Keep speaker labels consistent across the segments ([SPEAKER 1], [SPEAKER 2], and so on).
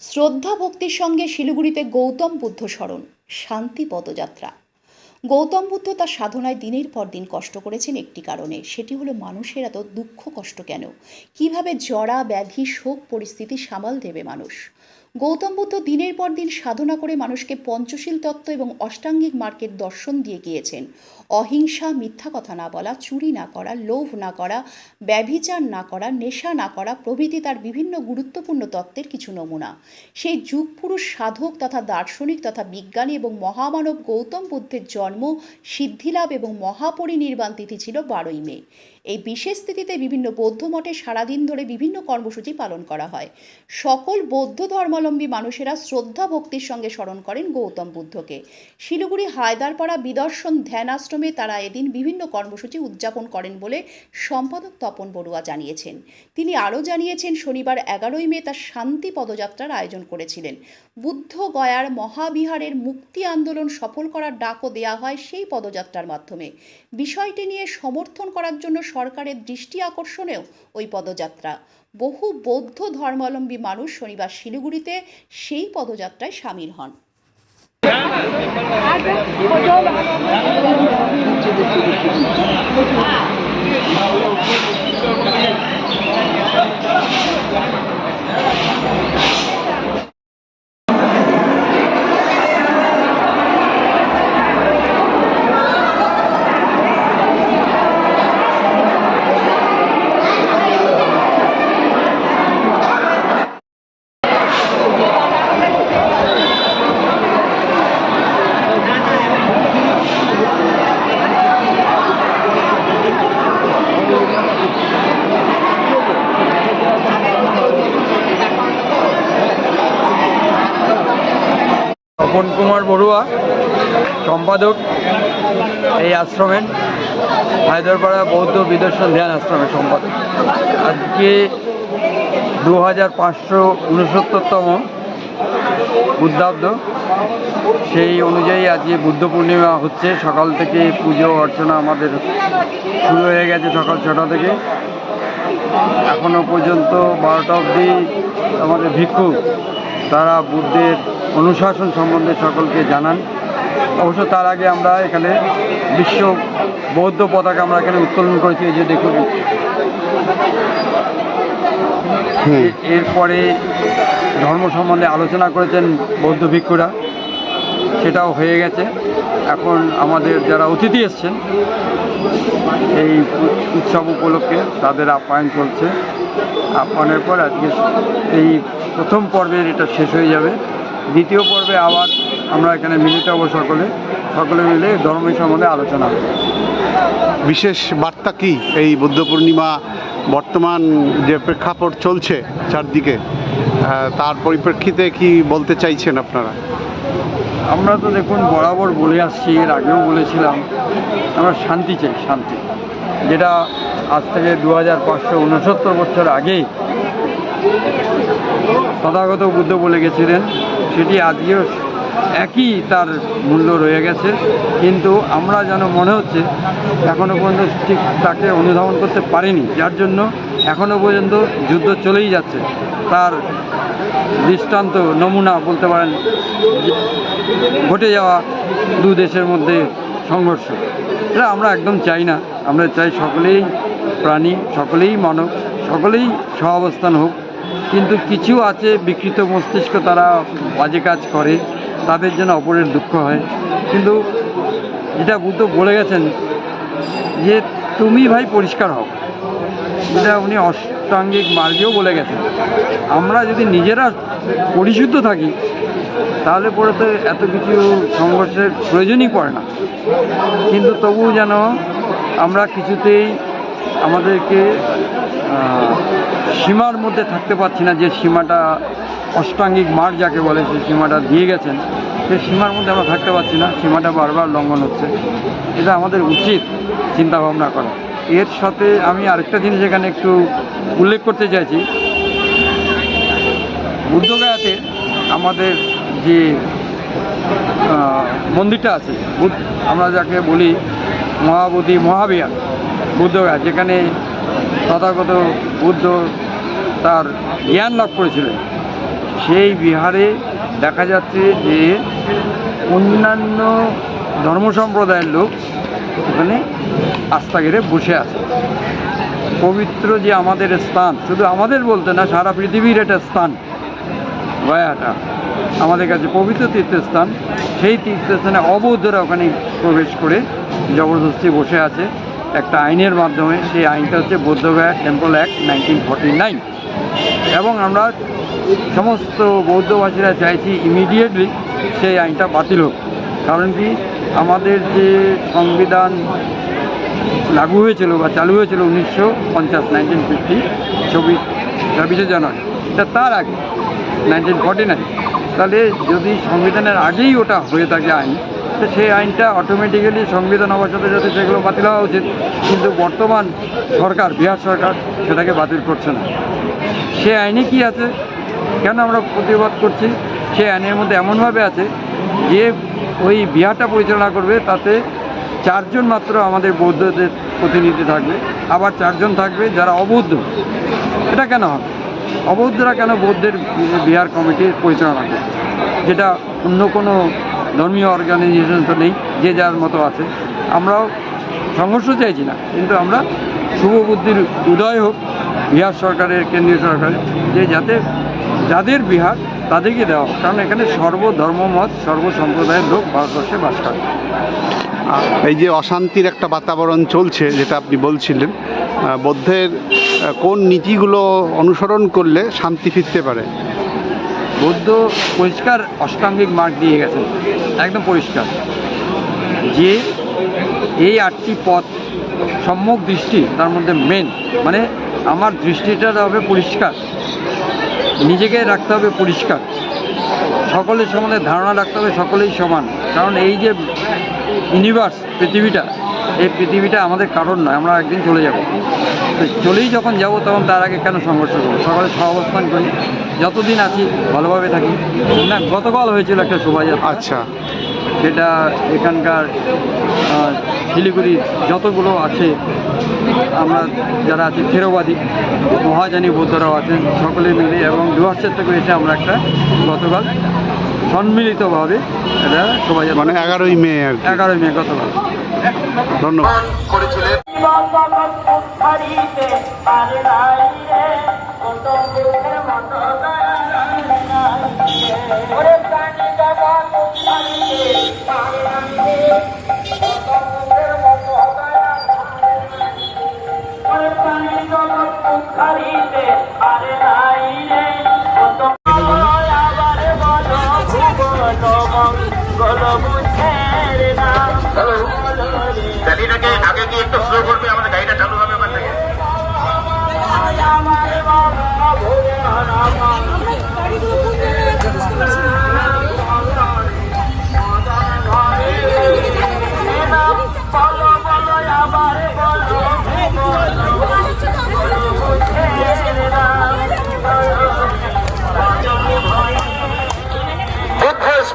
[SPEAKER 1] শ্রদ্ধা ভক্তির সঙ্গে শিলিগুড়িতে গৌতম বুদ্ধ স্মরণ, শান্তি পদযাত্রা। গৌতম বুদ্ধ তার সাধনায় দিনের পর দিন কষ্ট করেছেন একটি কারণে। সেটি হলো মানুষের এত দুঃখ কষ্ট কেন? কীভাবে জরা, ব্যাধি, শোক পরিস্থিতি সামাল দেবে মানুষ? গৌতম বুদ্ধ দিনের পর দিন সাধনা করে মানুষকে পঞ্চশীল তত্ত্ব এবং অষ্টাঙ্গিক মার্গের দর্শন দিয়ে গিয়েছেন। অহিংসা, মিথ্যা কথা না বলা, চুরি না করা, লোভ না করা, ব্যভিচার না করা, নেশা না করা প্রভৃতি তার বিভিন্ন গুরুত্বপূর্ণ তত্ত্বের কিছু নমুনা। সেই যুগ পুরুষ সাধক তথা দার্শনিক তথা বিজ্ঞানী এবং মহামানব গৌতম বুদ্ধের জন্ম সিদ্ধিলাভ এবং মহাপরিনির্বাণ তিথি ছিল বারোই মে। এই বিশেষ তিথিতে বিভিন্ন বৌদ্ধ মঠে সারাদিন ধরে বিভিন্ন কর্মসূচি পালন করা হয়। সকল বৌদ্ধ ধর্মাবলম্বী মানুষেরা শ্রদ্ধা ভক্তির সঙ্গে স্মরণ করেন গৌতম বুদ্ধকে। শিলিগুড়ি হায়দারপাড়া বিদর্শন ধ্যান আশ্রমে তারা এদিন বিভিন্ন কর্মসূচি উদযাপন করেন বলে সম্পাদক তপন বড়ুয়া জানিয়েছেন। তিনি আরও জানিয়েছেন, শনিবার এগারোই মে তার শান্তি পদযাত্রার আয়োজন করেছিলেন। বুদ্ধ গয়ার মহাবিহারের মুক্তি আন্দোলন সফল করার ডাকও দেয়া হয় সেই পদযাত্রার মাধ্যমে। বিষয়টি নিয়ে সমর্থন করার জন্য সরকারের দৃষ্টি আকর্ষণেও ওই পদযাত্রা। বহু বৌদ্ধ ধর্মাবলম্বী মানুষ শনিবার শিলিগুড়িতে সেই পদযাত্রায় সামিল হন।
[SPEAKER 2] তপন কুমার বড়ুয়া, সম্পাদক এই আশ্রমের, হায়দরপাড়া বৌদ্ধ বিদর্শন ধ্যান আশ্রমের সম্পাদক। আজকে দু হাজার পাঁচশো উনসত্তরতম বুদ্ধাব্দ। সেই অনুযায়ী আজকে বুদ্ধ পূর্ণিমা হচ্ছে। সকাল থেকে পুজো, অর্চনা আমাদের শুরু হয়ে গেছে সকাল ছটা থেকে। এখনও পর্যন্ত বারোটা অবধি আমাদের ভিক্ষু, তারা বুদ্ধের অনুশাসন সম্বন্ধে সকলকে জানান। অবশ্য তার আগে আমরা এখানে বিশ্ব বৌদ্ধ পতাকা আমরা এখানে উত্তোলন করেছি এই যে দেখুন। এরপরে ধর্ম সম্বন্ধে আলোচনা করেছেন বৌদ্ধ ভিক্ষুরা। সেটাও হয়ে গেছে। এখন আমাদের যারা অতিথি এসছেন এই উৎসব উপলক্ষে তাদের আপ্যায়ন চলছে। আপ্যায়নের পর আজকে এই প্রথম পর্বের এটা শেষ হয়ে যাবে। দ্বিতীয় পর্বে আবার আমরা এখানে মিলিত হব সকলে। সকলে মিলে ধর্মের সম্বন্ধে আলোচনা
[SPEAKER 3] বিশেষ বার্তা কি এই বুদ্ধ পূর্ণিমা বর্তমান যে প্রেক্ষাপট চলছে চারদিকে তার পরিপ্রেক্ষিতে কি বলতে চাইছেন আপনারা?
[SPEAKER 2] আমরা তো দেখুন বরাবর বলে আসছি এর আগেও বলেছিলাম আমরা শান্তি চাই শান্তি। যেটা আজ থেকে দু হাজার পাঁচশো উনসত্তর বছর আগেই তথাগত বুদ্ধ বলে গেছিলেন সেটি আজকেও একই তার মূল্য রয়ে গেছে। কিন্তু আমরা যেন মনে হচ্ছে এখনও পর্যন্ত ঠিক তাকে অনুধাবন করতে পারিনি। যার জন্য এখনও পর্যন্ত যুদ্ধ চলেই যাচ্ছে। তার দৃষ্টান্ত, নমুনা বলতে পারেন, ঘটে যাওয়া দু দেশের মধ্যে সংঘর্ষ। এটা আমরা একদম চাই না। আমরা চাই সকলেই প্রাণী, সকলেই মানব, সকলেই সহাবস্থান হোক। কিন্তু কিছু আছে বিকৃত মস্তিষ্ক, তারা বাজে কাজ করে, তাদের জন্য অপরের দুঃখ হয়। কিন্তু যেটা বুদ্ধ বলে গেছেন যে, তুমি ভাই পরিষ্কার হও। যেটা উনি অষ্টাঙ্গিক মার্গেও বলে গেছেন। আমরা যদি নিজেরা পরিশুদ্ধ থাকি, তাহলে পরে তো এত কিছু সংঘর্ষের প্রয়োজনই পড়ে না। কিন্তু তবু যেন আমরা কিছুতেই আমাদেরকে সীমার মধ্যে থাকতে পারছি না, যে সীমাটা অষ্টাঙ্গিক মার যাকে বলে সেই সীমাটা দিয়ে গেছেন, সেই সীমার মধ্যে আমরা থাকতে পারছি না, সীমাটা বারবার লঙ্ঘন হচ্ছে। এটা আমাদের উচিত চিন্তা ভাবনা করা। এর সাথে আমি আরেকটা জিনিস এখানে একটু উল্লেখ করতে চাইছি। বুদ্ধগয়াতে আমাদের যে মন্দিরটা আছে আমরা যাকে বলি মহাবোধি মহাবিহার, বুদ্ধগয়া, যেখানে তথাগত বুদ্ধ তার জ্ঞান লাভ করেছিলেন। সেই বিহারে দেখা যাচ্ছে যে অন্যান্য ধর্ম সম্প্রদায়ের লোক ওখানে আস্থা ঘিরে বসে আছে। পবিত্র যে আমাদের স্থান, শুধু আমাদের বলতে না, সারা পৃথিবীর একটা স্থান। গয়াটা আমাদের কাছে পবিত্র তীর্থস্থান। সেই তীর্থস্থানে অবৌদ্ধরা ওখানে প্রবেশ করে জবরদস্তি বসে আছে। একটা আইনের মাধ্যমে, সেই আইনটা হচ্ছে Bodhgaya temple act nineteen forty nine. এবং আমরা সমস্ত বৌদ্ধবাসীরা চাইছি ইমিডিয়েটলি সেই আইনটা বাতিল হোক। কারণ কি? আমাদের যে সংবিধান লাগু হয়েছিল বা চালু হয়েছিল উনিশশো পঞ্চাশ নাইনটিন ফিফটি চব্বিশ, ছাব্বিশে জানুয়ারি। এটা তার আগে নাইনটিন ফর্টি নাইন তাহলে যদি সংবিধানের আগেই ওটা হয়ে থাকে আইন, তো সেই আইনটা অটোমেটিক্যালি সংবিধান হওয়ার সাথে সাথে সেগুলো বাতিল হওয়া উচিত। কিন্তু বর্তমান সরকার, বিহার সরকার সেটাকে বাতিল করছে না। সে আইনে কি আছে? কেন আমরা প্রতিবাদ করছি? সে আইনের মধ্যে এমনভাবে আছে যে ওই বিহারটা পরিচালনা করবে, তাতে চারজন মাত্র আমাদের বৌদ্ধদের প্রতিনিধি থাকবে, আবার চারজন থাকবে যারা অবৌদ্ধ। এটা কেন হবে? অবৌদ্ধরা কেন বৌদ্ধের বিহার কমিটির পরিচালনা করবে? যেটা অন্য কোনো ধর্মীয় অর্গানাইজেশন তো নেই, যে যার মতো আছে। আমরাও সংঘর্ষ চাইছি না, কিন্তু আমরা শুভ বুদ্ধির উদয় হোক বিহার সরকারের, কেন্দ্রীয় সরকারের, যে যাতে যাদের বিহার তাদেরকে দেওয়া। কারণ এখানে সর্বধর্মমত সর্বসম্প্রদায়ের লোক ভারতবর্ষে বাস করে।
[SPEAKER 3] এই যে অশান্তির একটা বাতাবরণ চলছে যেটা আপনি বলছিলেন বৌদ্ধের কোন নীতিগুলো অনুসরণ করলে শান্তি ফিরতে পারে?
[SPEAKER 2] বৌদ্ধ পরিষ্কার অষ্টাঙ্গিক মার্গ দিয়ে গেছেন। একদম পরিষ্কার। যে এই আটটি পথ সম্যক দৃষ্টি তার মধ্যে মেন মানে আমার দৃষ্টিটা হবে পরিষ্কার। নিজেকে রাখতে হবে পরিষ্কার। সকলের সম্বন্ধে ধারণা রাখতে হবে সকলেই সমান। কারণ এই যে ইউনিভার্স পৃথিবীটা, এই পৃথিবীটা আমাদের কারণ নয়, আমরা একদিন চলে যাব। তো চলেই যখন যাব, তখন তার আগে কেন সংঘর্ষ করব? সকলে সহাবস্থান করি। যতদিন আছি, ভালোভাবে থাকি। না, গতকাল হয়েছিল একটা শোভাযাত্রা।
[SPEAKER 3] আচ্ছা।
[SPEAKER 2] সেটা এখানকার শিলিগুড়ি যতগুলো আছে আমরা যারা আছি থেরোবাদী মহাজানী বৌদ্ধরাও আছেন সকলে মিলে এবং দুহার করে এসে আমরা একটা গতকাল সম্মিলিতভাবে এটা সবাই
[SPEAKER 3] মানে এগারোই মে আর
[SPEAKER 2] এগারোই মে গতকাল।
[SPEAKER 3] ধন্যবাদ।
[SPEAKER 4] করেছিলেন গাড়িটাকে আগে কি একটু স্লো করবে আমাদের গাড়িটা চালু হবে ওখান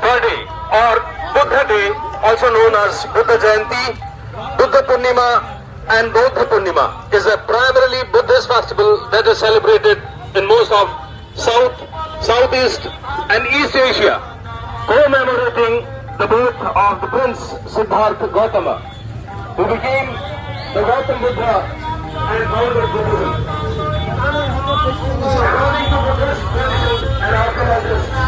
[SPEAKER 4] birthday or Buddha Day, also known as Buddha Jayanti, Buddha Purnima and Bodha Purnima is a primarily Buddhist festival that is celebrated in most of South, Southeast and East Asia, commemorating the birth of the Prince Siddhartha Gautama, who became the Gautam Buddha and founded Buddhism. According to Buddhist and archaeologists,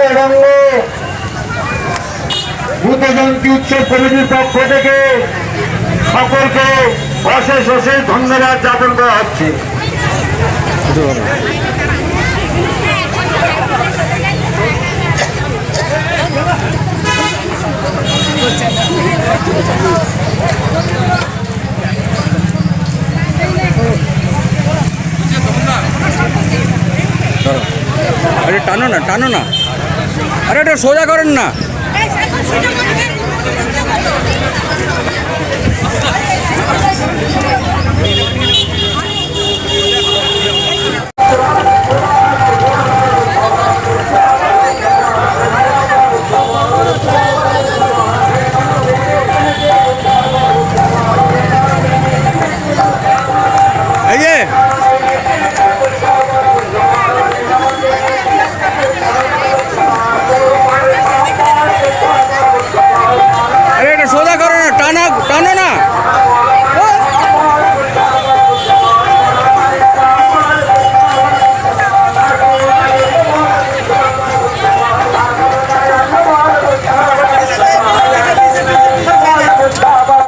[SPEAKER 5] Uttarbanga. উৎসব কমিটির পক্ষ থেকে সকলকে অশেষ অশেষ ধন্যবাদ জ্ঞাপন করা হচ্ছে
[SPEAKER 2] টানো না টানো না। আরে এটা সোজা করেন না।
[SPEAKER 6] सोदा करो ना टाना टानो ना।